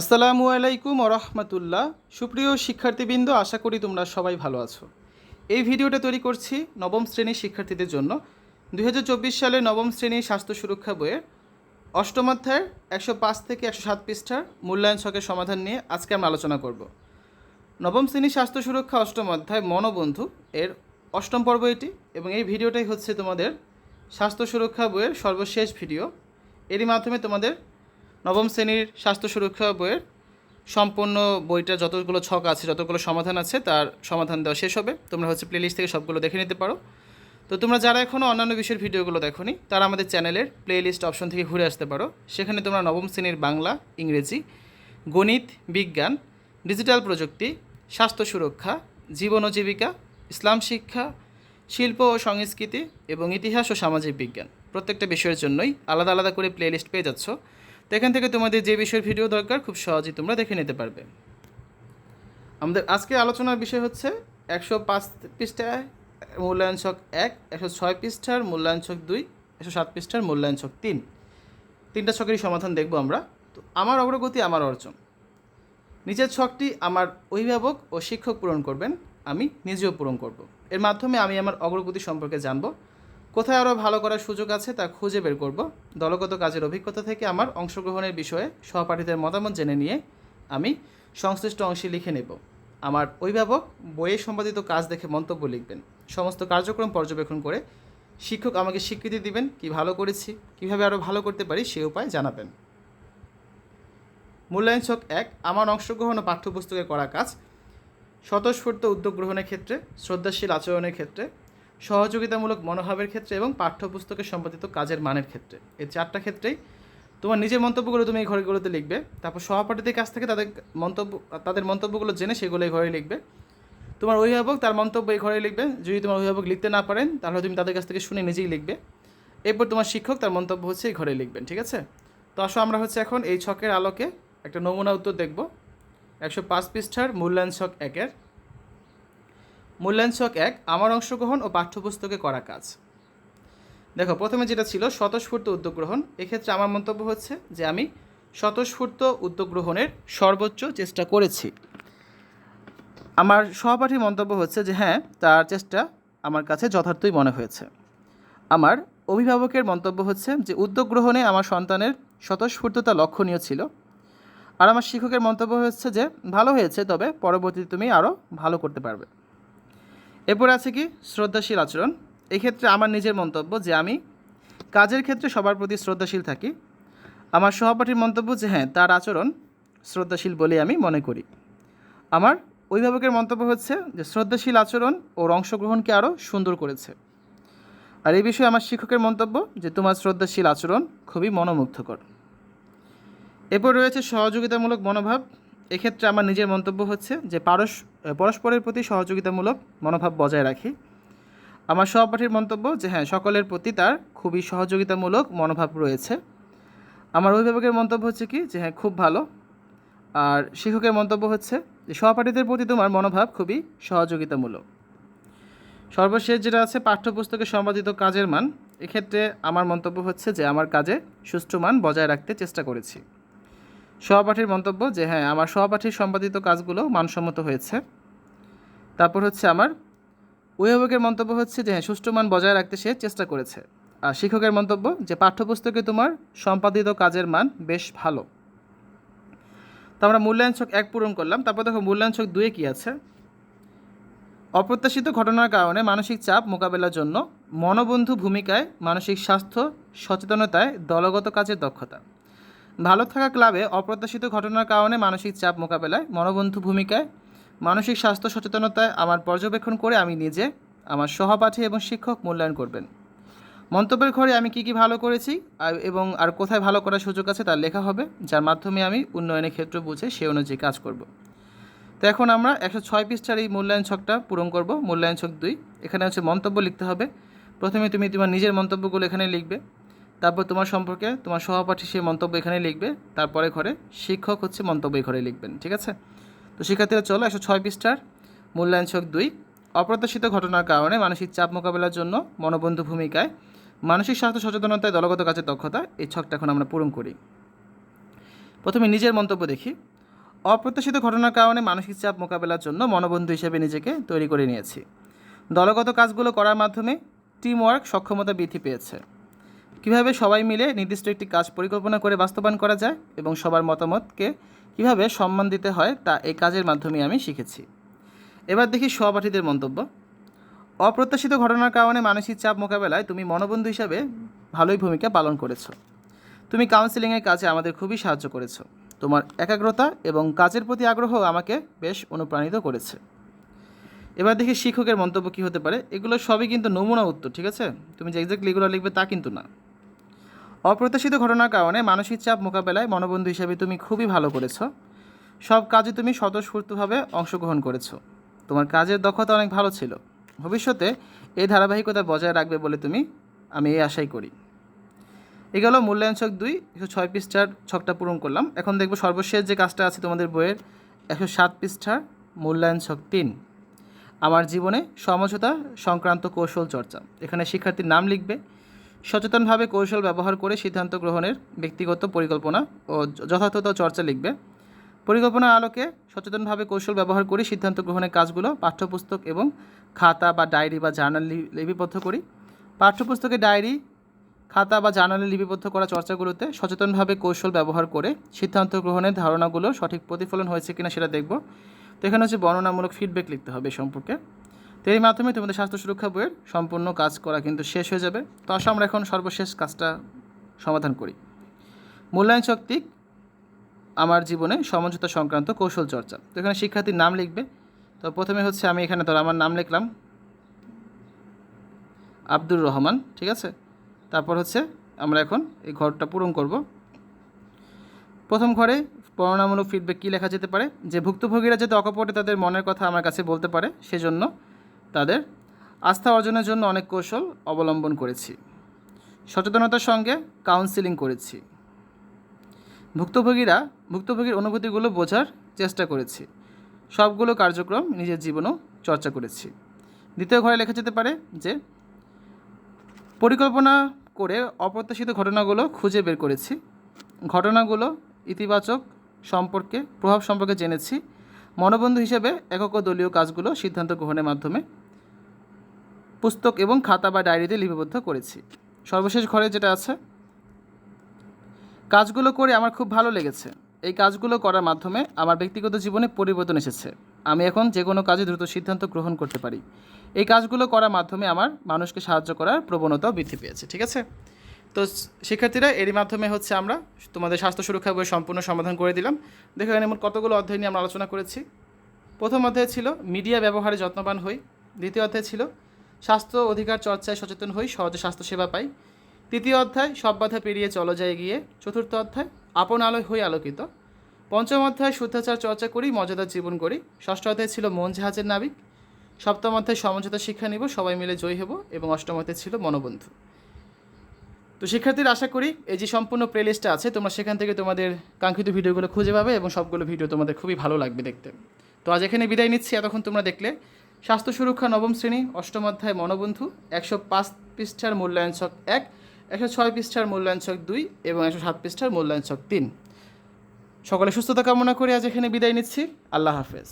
আসসালামু আলাইকুম রহমতুল্লাহ সুপ্রিয় শিক্ষার্থীবৃন্দ, আশা করি তোমরা সবাই ভালো আছো। এই ভিডিওটা তৈরি করছি নবম শ্রেণির শিক্ষার্থীদের জন্য। দুই হাজার চব্বিশ সালে নবম শ্রেণির স্বাস্থ্য সুরক্ষা বইয়ের অষ্টম অধ্যায়ের একশো পাঁচ থেকে একশো সাত পৃষ্ঠার মূল্যায়ন ছকের সমাধান নিয়ে আজকে আমরা আলোচনা করব। নবম শ্রেণির স্বাস্থ্য সুরক্ষা অষ্টম অধ্যায় মনোবন্ধু এর অষ্টম পর্ব এটি এবং এই ভিডিওটাই হচ্ছে তোমাদের স্বাস্থ্য সুরক্ষা বইয়ের সর্বশেষ ভিডিও। এরই মাধ্যমে তোমাদের নবম শ্রেণির স্বাস্থ্য সুরক্ষা বইয়ের সম্পূর্ণ বইটা যতগুলো ছক আছে, যতগুলো সমাধান আছে, তার সমাধান দেওয়া শেষ হবে। তোমরা হচ্ছে প্লেলিস্ট থেকে সবগুলো দেখে নিতে পারো। তো তোমরা যারা এখনও অন্যান্য বিষয়ের ভিডিওগুলো দেখোনি, তারা আমাদের চ্যানেলের প্লেলিস্ট অপশন থেকে ঘুরে আসতে পারো। সেখানে তোমরা নবম শ্রেণির বাংলা, ইংরেজি, গণিত, বিজ্ঞান ডিজিটাল প্রযুক্তি, স্বাস্থ্য সুরক্ষা, জীবন ও জীবিকা, ইসলাম শিক্ষা, শিল্প ও সংস্কৃতি এবং ইতিহাস ও সামাজিক বিজ্ঞান। প্রত্যেকটা বিষয়ের জন্যই আলাদা আলাদা করে প্লেলিস্ট পেয়ে যাচ্ছ। তো এখান থেকে তোমাদের যে বিষয়ের ভিডিও দরকার, খুব সহজেই তোমরা দেখে নিতে পারবে। আমাদের আজকে আলোচনার বিষয় হচ্ছে একশো পাঁচ পৃষ্ঠায় মূল্যায়ন ছক এক, একশো ছয় পৃষ্ঠার মূল্যায়ন ছক দুই, একশো সাত পৃষ্ঠার মূল্যায়ন ছক তিন। তিনটা ছকেরই সমাধান দেখব আমরা। তো আমার অগ্রগতি, আমার অর্জন। নিজের ছকটি আমার অভিভাবক ও শিক্ষক পূরণ করবেন, আমি নিজেও পূরণ করব। এর মাধ্যমে আমি আমার অগ্রগতি সম্পর্কে জানব। কোথায় আরও ভালো করার সুযোগ আছে তা খুঁজে বের করব। দলগত কাজের অভিজ্ঞতা থেকে আমার অংশগ্রহণের বিষয়ে সহপাঠীদের মতামত জেনে নিয়ে আমি সংশ্লিষ্ট অংশে লিখে নেব। আমার অভিভাবক বইয়ে সম্পাদিত কাজ দেখে মন্তব্য লিখবেন। সমস্ত কার্যক্রম পর্যবেক্ষণ করে শিক্ষক আমাকে স্বীকৃতি দিবেন, কি ভালো করেছি, কীভাবে আরও ভালো করতে পারি সে উপায় জানাবেন। মূল্যায়ন ছক এক, আমার অংশগ্রহণ ও পাঠ্যপুস্তকে করা কাজ, স্বতঃস্ফূর্ত উদ্যোগ গ্রহণের ক্ষেত্রে, শ্রদ্ধাশীল আচরণের ক্ষেত্রে সহযোগিতামূলক মনোভাবের ক্ষেত্রে এবং পাঠ্যপুস্তকে সম্পাদিত কাজের মানের ক্ষেত্রে। এই চারটা ক্ষেত্রেই তোমার নিজের মন্তব্যগুলো তুমি এই ঘরগুলোতে লিখবে, তারপর সহপাঠীদের কাছ থেকে তাদের মন্তব্য, তাদের মন্তব্যগুলো জেনে সেগুলো এই ঘরে লিখবে। তোমার অভিভাবক তার মন্তব্য এই ঘরে লিখবে, যদি তোমার অভিভাবক লিখতে না পারেন, তাহলে তুমি তাদের কাছ থেকে শুনে নিজেই লিখবে। এরপর তোমার শিক্ষক তার মন্তব্য হচ্ছে এই ঘরে লিখবেন, ঠিক আছে? তো আসো আমরা হচ্ছে এখন এই ছকের আলোকে একটা নমুনা উত্তর দেখব। একশো পাঁচ পৃষ্ঠার মূল্যায়ন ছক একের। মূল্যায়ন ছক এক, আমার অংশগ্রহণ ও পাঠ্যপুস্তকে করা কাজ। দেখো, প্রথমে যেটা ছিল স্বতঃস্ফূর্ত উদ্যোগ গ্রহণ এক্ষেত্রে আমার মন্তব্য হচ্ছে যে আমি স্বতঃস্ফূর্ত উদ্যোগ গ্রহণের সর্বোচ্চ চেষ্টা করেছি। আমার সহপাঠীর মন্তব্য হচ্ছে যে হ্যাঁ তার চেষ্টা আমার কাছে যথার্থই মনে হয়েছে। আমার অভিভাবকের মন্তব্য হচ্ছে যে উদ্যোগ গ্রহণে আমার সন্তানের স্বতঃস্ফূর্ততা লক্ষণীয় ছিল। আর আমার শিক্ষকের মন্তব্য হচ্ছে যে ভালো হয়েছে, তবে পরবর্তীতে তুমি আরও ভালো করতে পারবে। এরপর আছে কি? শ্রদ্ধাশীল আচরণ। এক্ষেত্রে আমার নিজের মন্তব্য যে আমি কাজের ক্ষেত্রে সবার প্রতি শ্রদ্ধাশীল থাকি। আমার সহপাঠীর মন্তব্য যে হ্যাঁ তার আচরণ শ্রদ্ধাশীল বলে আমি মনে করি। আমার অভিভাবকের মন্তব্য হচ্ছে যে শ্রদ্ধাশীল আচরণ ওর অংশগ্রহণকে আরও সুন্দর করেছে। আর এই বিষয়ে আমার শিক্ষকের মন্তব্য যে তোমার শ্রদ্ধাশীল আচরণ খুবই মনোমুগ্ধকর। এরপর রয়েছে সহযোগিতামূলক মনোভাব। এক্ষেত্রে আমার নিজের মন্তব্য হচ্ছে যে পারস, পরস্পরের প্রতি সহযোগিতামূলক মনোভাব বজায় রাখি। আমার সহপাঠীর মন্তব্য যে হ্যাঁ সকলের প্রতি তার খুবই সহযোগিতামূলক মনোভাব রয়েছে। আমার অভিভাবকের মন্তব্য হচ্ছে কি যে হ্যাঁ খুব ভালো। আর শিক্ষকের মন্তব্য হচ্ছে যে সহপাঠীদের প্রতি তোমার মনোভাব খুবই সহযোগিতামূলক। সর্বশেষ যেটা আছে, পাঠ্যপুস্তকে সম্পাদিত কাজের মান। এক্ষেত্রে আমার মন্তব্য হচ্ছে যে আমার কাজে সুষ্ঠু মান বজায় রাখতে চেষ্টা করেছি। সহপাঠীর মন্তব্য যে হ্যাঁ আমার সহপাঠীর সম্পাদিত কাজগুলো মানসম্মত হয়েছে। তারপর হচ্ছে আমার অভিভাবকের মন্তব্য হচ্ছে যে হ্যাঁ সুষ্ঠু মান বজায় রাখতে সে চেষ্টা করেছে। আর শিক্ষকের মন্তব্য যে, পাঠ্যপুস্তকে তোমার সম্পাদিত কাজের মান বেশ ভালো। তো আমরা মূল্যায়ন ছক এক পূরণ করলাম। তারপর দেখো মূল্যায়ন ছক দুয়ে কী আছে? অপ্রত্যাশিত ঘটনার কারণে মানসিক চাপ মোকাবেলার জন্য মনোবন্ধু ভূমিকায় মানসিক স্বাস্থ্য, সচেতনতায় দলগত কাজের দক্ষতা। ভালো থাকা ক্লাবে অপ্রত্যাশিত ঘটনার কারণে মানসিক চাপ মোকাবেলায়, মনোবন্ধু ভূমিকায়, মানসিক স্বাস্থ্য সচেতনতায় আমার পর্যবেক্ষণ করে আমি নিজে, আমার সহপাঠী এবং শিক্ষক মূল্যায়ন করবেন। মন্তব্যের ঘরে আমি কী কী ভালো করেছি এবং আর কোথায় ভালো করার সুযোগ আছে তার লেখা হবে, যার মাধ্যমে আমি উন্নয়নের ক্ষেত্র বুঝে সে অনুযায়ী কাজ করব। তো এখন আমরা একশো ছয় পৃষ্ঠার এই মূল্যায়ন ছকটা পূরণ করব, মূল্যায়ন ছক দুই। এখানে হচ্ছে মন্তব্য লিখতে হবে। প্রথমে তুমি তোমার নিজের মন্তব্যগুলো এখানে লিখবে। তারপর তোমার সম্পর্কে তোমার সহপাঠী সে মন্তব্য এখানে লিখবে, তারপরে ঘরে শিক্ষক হচ্ছে মন্তব্য ঘরে লিখবেন, ঠিক আছে? তো শিক্ষার্থীরা চলো একশো ছয় পৃষ্ঠার মূল্যায়ন ছক দুই। অপ্রত্যাশিত ঘটনার কারণে মানসিক চাপ মোকাবেলার জন্য মনোবন্ধু ভূমিকায় মানসিক স্বাস্থ্য সচেতনতায় দলগত কাজের দক্ষতা, এই ছকটা এখন আমরা পূরণ করি। প্রথমে নিজের মন্তব্য দেখি। অপ্রত্যাশিত ঘটনার কারণে মানসিক চাপ মোকাবেলার জন্য মনোবন্ধু হিসেবে নিজেকে তৈরি করে নিয়েছি। দলগত কাজগুলো করার মাধ্যমে টিম ওয়ার্ক সক্ষমতা বৃদ্ধি পেয়েছে। কীভাবে সবাই মিলে নির্দিষ্ট একটি কাজ পরিকল্পনা করে বাস্তবায়ন করা যায় এবং সবার মতামতকে কীভাবে সম্মান দিতে হয় তা এই কাজের মাধ্যমে আমি শিখেছি। এবার দেখি সহপাঠীদের মন্তব্য। অপ্রত্যাশিত ঘটনার কারণে মানসিক চাপ মোকাবেলায় তুমি মনোবন্ধু হিসাবে ভালোই ভূমিকা পালন করেছ। তুমি কাউন্সিলিংয়ের কাজে আমাদের খুবই সাহায্য করেছ। তোমার একাগ্রতা এবং কাজের প্রতি আগ্রহ আমাকে বেশ অনুপ্রাণিত করেছে। এবার দেখি শিক্ষকের মন্তব্য কী হতে পারে। এগুলো সবই কিন্তু নমুনা উত্তর, ঠিক আছে? তুমি যে এক্স্যাক্টলি এগুলো লিখবে তা কিন্তু না। অপ্রত্যাশিত ঘটনার কারণে মানসিক চাপ মোকাবেলায় মনোবন্ধু হিসেবে তুমি খুবই ভালো করেছ। সব কাজে তুমি স্বতঃস্ফূর্তভাবে অংশগ্রহণ করেছ। তোমার কাজের দক্ষতা অনেক ভালো ছিল। ভবিষ্যতে এই ধারাবাহিকতা বজায় রাখবে বলে তুমি, আমি এই আশাই করি। এগুলো মূল্যায়ন ছক দুই, একশো ছয় পৃষ্ঠার ছকটা পূরণ করলাম। এখন দেখব সর্বশেষ যে কাজটা আছে তোমাদের বইয়ের, একশো সাত পৃষ্ঠার মূল্যায়ন ছক তিন। আমার জীবনে সমঝোতা সংক্রান্ত কৌশল চর্চা। এখানে শিক্ষার্থীর নাম লিখবে সচেতনভাবে কৌশল ব্যবহার করে সিদ্ধান্ত গ্রহণের ব্যক্তিগত পরিকল্পনা ও যথাযথ চর্চা লিখবে। পরিকল্পনার আলোকে সচেতনভাবে কৌশল ব্যবহার করি সিদ্ধান্ত গ্রহণের কাজগুলো পাঠ্যপুস্তক এবং খাতা বা ডায়েরি বা জার্নাল লিপিবদ্ধ করি। পাঠ্যপুস্তকে ডায়েরি, খাতা বা জার্নালে লিপিবদ্ধ করা চর্চাগুলোতে সচেতনভাবে কৌশল ব্যবহার করে সিদ্ধান্ত গ্রহণের ধারণাগুলো সঠিক প্রতিফলন হয়েছে কিনা সেটা দেখব। তো এখানে হচ্ছে বর্ণনামূলক ফিডব্যাক লিখতে হবে সম্পর্কে। তো এর মাধ্যমে তোমাদের স্বাস্থ্য সুরক্ষা বইয়ের সম্পূর্ণ কাজ করা কিন্তু শেষ হয়ে যাবে। তো আসো আমরা এখন সর্বশেষ কাজটা সমাধান করি। মূল্যায়ন শক্তি আমার জীবনে সমঝোতা সংক্রান্ত কৌশল চর্চা। তো এখানে শিক্ষার্থীর নাম লিখবে। তো প্রথমে হচ্ছে আমি এখানে ধরো আমার নাম লিখলাম। আব্দুর রহমান, ঠিক আছে? তারপর হচ্ছে আমরা এখন এই ঘরটা পূরণ করব। প্রথম ঘরে বর্ণনামূলক ফিডব্যাক কী লেখা যেতে পারে? যে ভুক্তভোগীরা যাতে অকপটে তাদের মনের কথা আমার কাছে বলতে পারে, সেজন্য তাদের আস্থা অর্জনের জন্য অনেক কৌশল অবলম্বন করেছি। সচেতনতার সঙ্গে কাউন্সিলিং করেছি। ভুক্তভোগীরা, ভুক্তভোগীর অনুভূতিগুলো বোঝার চেষ্টা করেছি। সবগুলো কার্যক্রম নিজের জীবনেও চর্চা করেছি। দ্বিতীয় ঘরে লেখা যেতে পারে যে, পরিকল্পনা করে অপ্রত্যাশিত ঘটনাগুলো খুঁজে বের করেছি। ঘটনাগুলো ইতিবাচক সম্পর্কে, প্রভাব সম্পর্কে জেনেছি। মনোবন্ধু হিসেবে একক দলীয় কাজগুলো সিদ্ধান্ত গ্রহণের মাধ্যমে পুস্তক এবং খাতা বা ডায়েরিতে লিপিবদ্ধ করেছি। সর্বশেষ ঘরে যেটা আছে, কাজগুলো করে আমার খুব ভালো লেগেছে। এই কাজগুলো করার মাধ্যমে আমার ব্যক্তিগত জীবনে পরিবর্তন এসেছে। আমি এখন যে কোনো কাজে দ্রুত সিদ্ধান্ত গ্রহণ করতে পারি। এই কাজগুলো করার মাধ্যমে আমার মানুষকে সাহায্য করার প্রবণতাও বৃদ্ধি পেয়েছে, ঠিক আছে? তো শিক্ষার্থীরা, এরই মাধ্যমে হচ্ছে আমরা তোমাদের স্বাস্থ্য সুরক্ষা বই সম্পূর্ণ সমাধান করে দিলাম। দেখো, এখানে মোট কতগুলো অধ্যায় নিয়ে আমরা আলোচনা করেছি। প্রথম অধ্যায় ছিল, মিডিয়া ব্যবহারে যত্নবান হই। দ্বিতীয় অধ্যায় ছিল স্বাস্থ্য অধিকার চর্চায় সচেতন হই, সহজে স্বাস্থ্যসেবা পাই। তৃতীয় অধ্যায়, সব বাধা পেরিয়ে চলো যায় গিয়ে। চতুর্থ অধ্যায়, আপন আলোয় হই আলোকিত। পঞ্চম অধ্যায়, শুদ্ধাচার চর্চা করি মজাদার জীবন করি ষষ্ঠ অধ্যায় ছিল মন জাহাজের নাবিক। সপ্তম অধ্যায়, সমঝোতা শিক্ষা নিব, সবাই মিলে জয়ী হব এবং অষ্টম অধ্যায় ছিল মনোবন্ধু। তো শিক্ষার্থীরা, আশা করি এই যে সম্পূর্ণ প্লেলিস্টটা আছে, তোমরা সেখান থেকে তোমাদের কাঙ্ক্ষিত ভিডিওগুলো খুঁজে পাবে এবং সবগুলো ভিডিও তোমাদের খুবই ভালো লাগবে দেখতে। তো আজ এখানে বিদায় নিচ্ছি। এতক্ষণ তোমরা দেখলে স্বাস্থ্য সুরক্ষা নবম শ্রেণি, অষ্টম অধ্যায় মনোবন্ধু, একশো পাঁচ পৃষ্ঠার মূল্যায়ন ছক এক, একশো ছয় পৃষ্ঠার মূল্যায়ন ছক দুই এবং একশো সাত পৃষ্ঠার মূল্যায়ন ছক তিন। সকলে সুস্থতা কামনা করে আজ এখানে বিদায় নিচ্ছি। আল্লাহ হাফেজ।